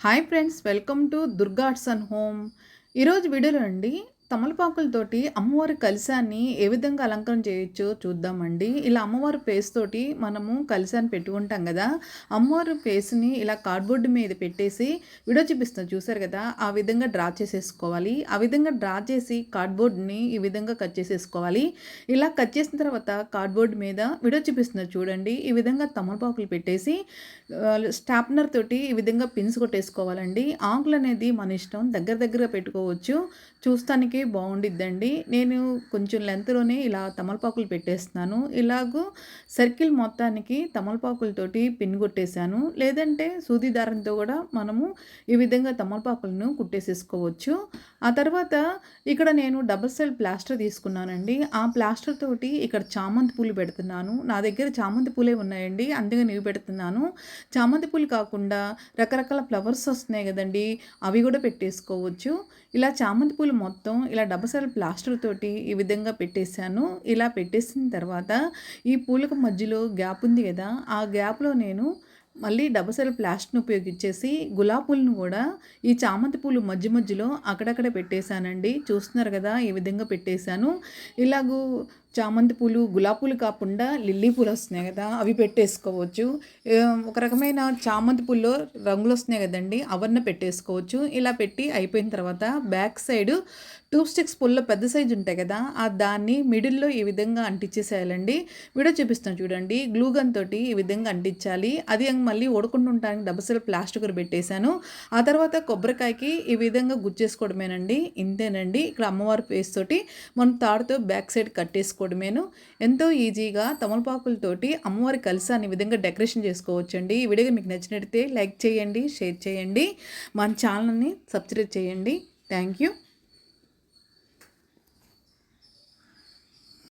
Hi friends welcome to దుర్గాట్స్ and home. ఈరోజు వీడియోలో అండి తమలపాకులతోటి అమ్మవారి కలశాన్ని ఏ విధంగా అలంకరణ చేయొచ్చో చూద్దామండి. ఇలా అమ్మవారి ఫేస్ తోటి మనము కలశాన్ని పెట్టుకుంటాం కదా అమ్మవారి ఫేస్ని ఇలా కార్డ్బోర్డ్ మీద పెట్టేసి వీడియో చూపిస్తాం చూసారు కదా? ఆ విధంగా డ్రా చేసేసుకోవాలి. ఆ విధంగా డ్రా చేసి కార్డ్బోర్డ్ని ఈ విధంగా కట్ చేసేసుకోవాలి. ఇలా కట్ చేసిన తర్వాత కార్డ్బోర్డ్ మీద వీడియో చూపిస్తున్నారు చూడండి. ఈ విధంగా తమలపాకులు పెట్టేసి స్టాప్నర్ తోటి ఈ విధంగా పిన్స్ కొట్టేసుకోవాలండి. ఆకులు అనేది మన ఇష్టం దగ్గర దగ్గర పెట్టుకోవచ్చు. చూస్తానికి బాగుండిద్దండి. నేను కొంచెం లెంత్లోనే ఇలా తమలపాకులు పెట్టేస్తున్నాను. ఇలాగూ సర్కిల్ మొత్తానికి తమలపాకులతోటి పిన్ కొట్టేశాను. లేదంటే సూది దారంతో కూడా మనము ఈ విధంగా తమలపాకులను కుట్టేసేసుకోవచ్చు. ఆ తర్వాత ఇక్కడ నేను డబల్ సైడ్ ప్లాస్టర్ తీసుకున్నానండి. ఆ ప్లాస్టర్ తోటి ఇక్కడ చామంతి పూలు పెడుతున్నాను. నా దగ్గర చామంతి పూలే ఉన్నాయండి. అందుకే నీవు పెడుతున్నాను. చామంతి పూలు కాకుండా రకరకాల ఫ్లవర్స్ వస్తున్నాయి కదండి. అవి కూడా పెట్టేసుకోవచ్చు. ఇలా చామంతి పూలు మొత్తం ఇలా డబ్బసల ప్లాస్టర్ తోటి ఈ విధంగా పెట్టేశాను. ఇలా పెట్టేసిన తర్వాత ఈ పూలకు మధ్యలో గ్యాప్ ఉంది కదా ఆ గ్యాప్లో నేను మళ్ళీ డబసల ప్లాస్ట్ని ఉపయోగించేసి గులాబీలను కూడా ఈ చామంతి పూలు మధ్య మధ్యలో అక్కడక్కడ పెట్టేశానండి. చూస్తున్నారు కదా ఈ విధంగా పెట్టేశాను. ఇలాగూ చామంతి పూలు గులాబీ పూలు కాకుండా లిల్లీ పూలు వస్తున్నాయి కదా అవి పెట్టేసుకోవచ్చు. ఒక రకమైన చామంతి పూల్లో రంగులు వస్తున్నాయి కదండి అవన్నీ పెట్టేసుకోవచ్చు. ఇలా పెట్టి అయిపోయిన తర్వాత బ్యాక్ సైడ్ టూ స్టిక్స్ పూల్లో పెద్ద సైజు ఉంటాయి కదా ఆ దాన్ని మిడిల్లో ఈ విధంగా అంటించేసేయాలండి వీడియో చూపిస్తాను చూడండి గ్లూ గన్ తోటి ఈ విధంగా అంటించాలి. అది మళ్ళీ ఉండటానికి డబ్బసలు ప్లాస్టిక్ పెట్టేశాను. ఆ తర్వాత కొబ్బరికాయకి ఈ విధంగా గుచ్చేసుకోవడమేనండి ఇంతేనండి. ఇక్కడ అమ్మవారి ఫేస్ తోటి మనం తాడుతో బ్యాక్ సైడ్ కట్టేసుకో చేసుకోవడమేను. ఎంతో ఈజీగా తమలపాకులతోటి అమ్మవారి కలిసాన్ని అన్ని విధంగా డెకరేషన్ చేసుకోవచ్చండి. ఈ వీడియో మీకు నచ్చినట్టయితే లైక్ చేయండి షేర్ చేయండి. మన ఛానల్ని సబ్స్క్రైబ్ చేయండి. Thank you.